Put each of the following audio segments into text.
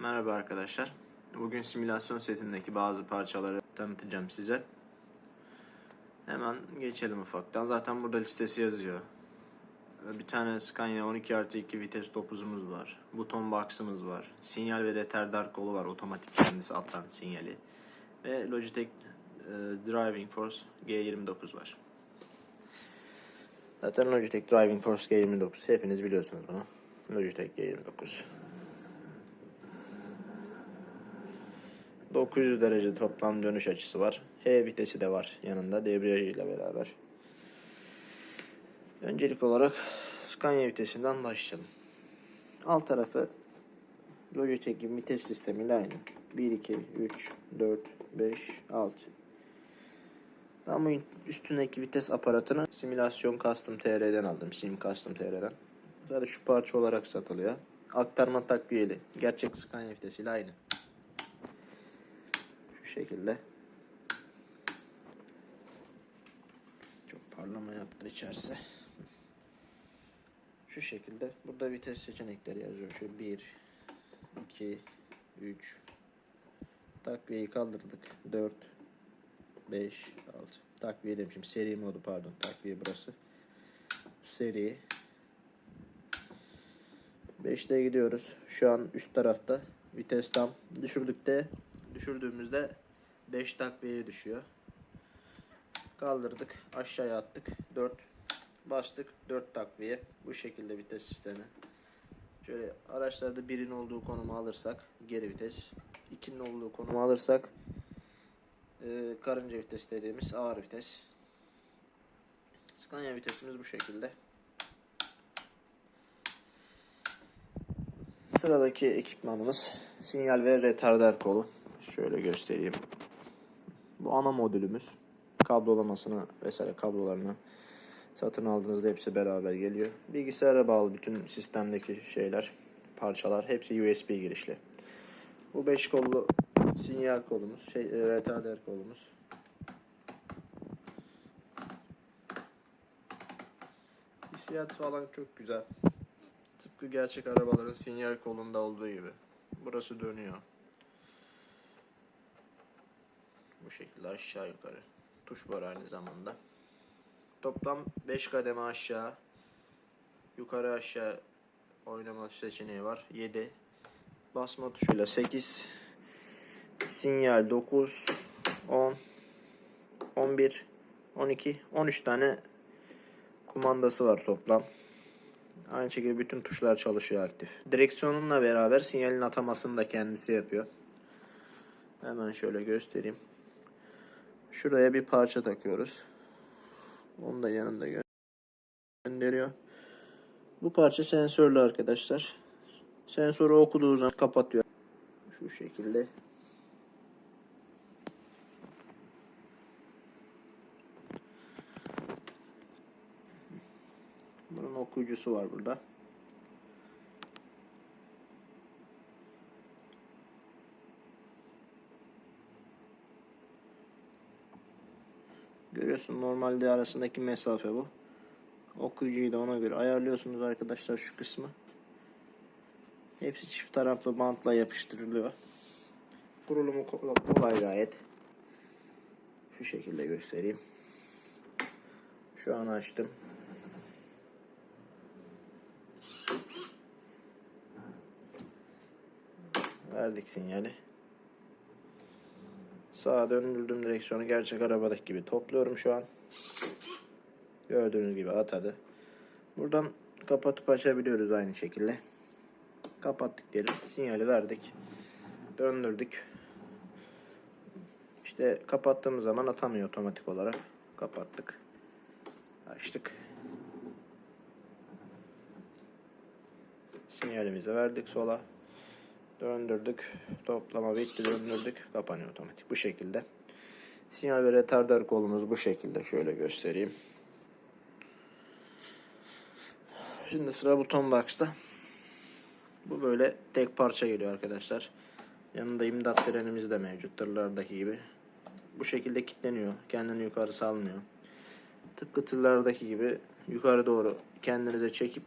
Merhaba arkadaşlar. Bugün simülasyon setindeki bazı parçaları tanıtacağım size. Hemen geçelim ufaktan. Zaten burada listesi yazıyor. Bir tane Scania 12 artı 2 vites topuzumuz var. Buton box'ımız var. Sinyal ve retardar kolu var. Otomatik kendisi alttan sinyali. Ve Logitech e, Driving Force G29 var. Zaten Logitech Driving Force G29. Hepiniz biliyorsunuz bunu. Logitech G29. 900 derece toplam dönüş açısı var. H vitesi de var yanında debriyajıyla beraber. Öncelik olarak Scania vitesinden başlayalım. Alt tarafı Logitech'in vites sistemiyle aynı. 1, 2, 3, 4, 5, 6. Ben bu üstündeki vites aparatını simülasyon Custom TR'den aldım. Sim Custom TR'den. Zaten şu parça olarak satılıyor. Aktarma takviyeli. Gerçek Scania vitesiyle aynı. Şekilde. Çok parlama yaptı içerisi. Şu şekilde. Burada vites seçenekleri yazıyor. Şu 1, 2, 3. Takviyeyi kaldırdık. 4, 5, 6. Takviye demişim. Seri modu pardon. Takviye burası. Seri. 5'te gidiyoruz. Şu an üst tarafta. Vites tam. Düşürdükte düşürdüğümüzde 5 takviyeye düşüyor. Kaldırdık. Aşağıya attık. 4 bastık. 4 takviye. Bu şekilde vites sistemi. Şöyle araçlarda birin olduğu konumu alırsak geri vites. 2'nin olduğu konumu alırsak e, karınca vites dediğimiz ağır vites. Scania vitesimiz bu şekilde. Sıradaki ekipmanımız sinyal ve retardar kolu. Şöyle göstereyim. Bu ana modülümüz. Kablolamasını vesaire kablolarını satın aldığınızda hepsi beraber geliyor. Bilgisayara bağlı bütün sistemdeki şeyler, parçalar hepsi USB girişli. Bu 5 kollu sinyal kolumuz, şey e, retardar kolumuz. Hissiyat falan çok güzel. Tıpkı gerçek arabaların sinyal kolunda olduğu gibi. Burası dönüyor. Bu şekilde aşağı yukarı. Tuş var aynı zamanda. Toplam 5 kademe aşağı. Yukarı aşağı oynama seçeneği var. 7. Basma tuşuyla 8. Sinyal 9. 10. 11. 12. 13 tane kumandası var toplam. Aynı şekilde bütün tuşlar çalışıyor aktif. Direksiyonunla beraber sinyalin atamasını da kendisi yapıyor. Hemen şöyle göstereyim. Şuraya bir parça takıyoruz. Onu da yanında gö- gönderiyor. Bu parça sensörlü arkadaşlar. Sensörü okuduğu zaman kapatıyor. Şu şekilde. Bunun okuyucusu var burada. Görüyorsun normalde arasındaki mesafe bu. Okuyucuyu da ona göre ayarlıyorsunuz arkadaşlar şu kısmı. Hepsi çift taraflı bantla yapıştırılıyor. Kurulumu ko- kolay gayet. Şu şekilde göstereyim. Şu an açtım. Verdik sinyali. Sağa döndürdüm direksiyonu gerçek arabadaki gibi topluyorum şu an. Gördüğünüz gibi atadı. Buradan kapatıp açabiliyoruz aynı şekilde. Kapattık diyelim. Sinyali verdik. Döndürdük. İşte kapattığımız zaman atamıyor otomatik olarak. Kapattık. Açtık. Sinyalimizi verdik sola. Döndürdük. Toplama bitti. Döndürdük. Kapanıyor otomatik. Bu şekilde. Sinyal ve retardar kolumuz bu şekilde. Şöyle göstereyim. Şimdi sıra buton box'ta. Bu böyle tek parça geliyor arkadaşlar. Yanında imdat frenimiz de mevcut. Tırlardaki gibi. Bu şekilde kilitleniyor. Kendini yukarı salmıyor. Tıpkı tırlardaki gibi yukarı doğru kendinize çekip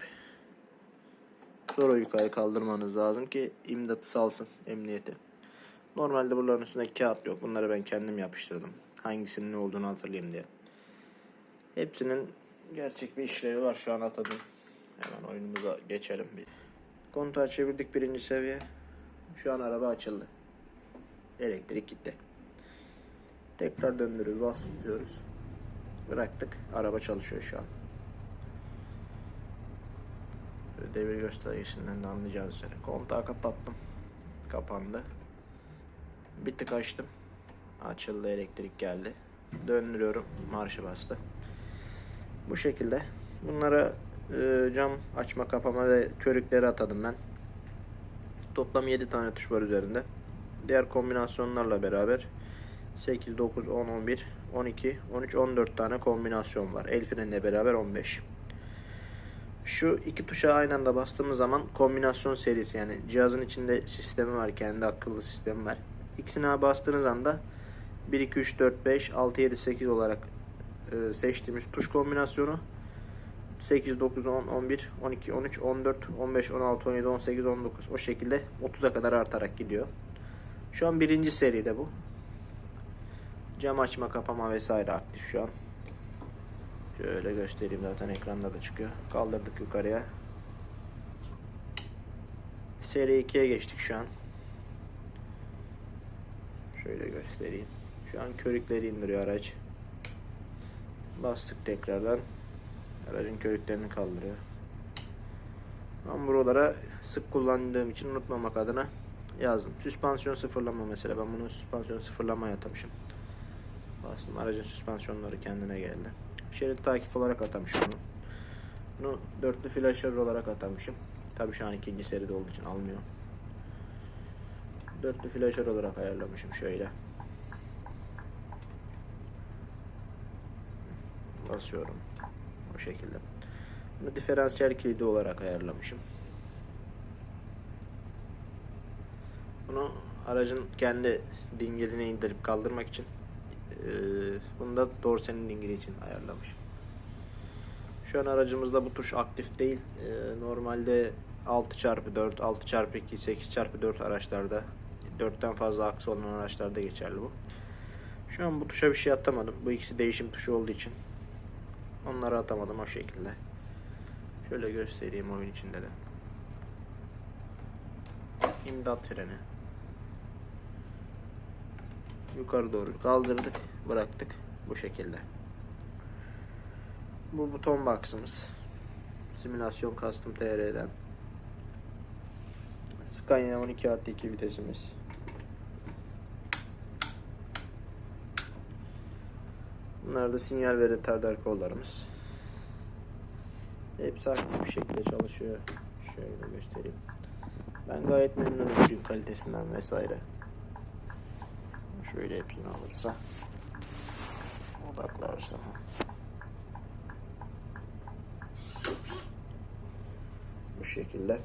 Sonra yukarı kaldırmanız lazım ki imdatı salsın emniyeti. Normalde bunların üstünde kağıt yok. Bunları ben kendim yapıştırdım. Hangisinin ne olduğunu hatırlayayım diye. Hepsinin gerçek bir işlevi var. Şu an atadım. Hemen oyunumuza geçelim. Bir. Kontağı çevirdik birinci seviye. Şu an araba açıldı. Elektrik gitti. Tekrar döndürüyoruz, bas tutuyoruz. Bıraktık. Araba çalışıyor şu an. Devir göstergesinden de anlayacağınız üzere. Kontağı kapattım. Kapandı. Bir tık açtım. Açıldı elektrik geldi. Döndürüyorum. Marşı bastı. Bu şekilde. Bunlara e, cam açma kapama ve körükleri atadım ben. Toplam 7 tane tuş var üzerinde. Diğer kombinasyonlarla beraber 8, 9, 10, 11, 12, 13, 14 tane kombinasyon var. El freniyle beraber 15. Şu iki tuşa aynı anda bastığımız zaman kombinasyon serisi yani cihazın içinde sistemi var. Kendi akıllı sistemi var. İkisine bastığınız anda 1, 2, 3, 4, 5, 6, 7, 8 olarak e, seçtiğimiz tuş kombinasyonu 8, 9, 10, 11, 12, 13, 14, 15, 16, 17, 18, 19 o şekilde 30'a kadar artarak gidiyor. Şu an birinci seride bu. Cam açma kapama vesaire aktif şu an. Şöyle göstereyim zaten ekranda da çıkıyor. Kaldırdık yukarıya. Seri 2'ye geçtik şu an. Şöyle göstereyim. Şu an körükleri indiriyor araç. Bastık tekrardan. Aracın körüklerini kaldırıyor. Ben buralara sık kullandığım için unutmamak adına yazdım. Süspansiyon sıfırlama mesela. Ben bunu süspansiyon sıfırlamaya atamışım. Bastım aracın süspansiyonları kendine geldi. Şerit takip olarak atamışım bunu. Bunu dörtlü flaşör olarak atamışım. Tabii şu an ikinci seride olduğu için almıyor. Dörtlü flaşör olarak ayarlamışım şöyle. Basıyorum. O şekilde. Bunu diferansiyel kilidi olarak ayarlamışım. Bunu aracın kendi dingeline indirip kaldırmak için bunu da dorsenin dingili için ayarlamışım. Şu an aracımızda bu tuş aktif değil. Eee, normalde 6x4, 6x2, 8x4 araçlarda 4'ten fazla aksı olan araçlarda geçerli bu. Şu an bu tuşa bir şey atamadım. Bu ikisi değişim tuşu olduğu için. Onları atamadım o şekilde. Şöyle göstereyim oyun içinde de. İmdat freni. Yukarı doğru kaldırdık, bıraktık bu şekilde. Bu buton box'ımız. Simülasyon Custom TR'den. Scania 12 artı 2 vitesimiz. Bunlar da sinyal ve retarder kollarımız. Hepsi aktif bir şekilde çalışıyor. Şöyle göstereyim. Ben gayet memnunum ürün kalitesinden vesaire. Şöyle hepsini alırsa. Odaklarsa. Bu şekilde.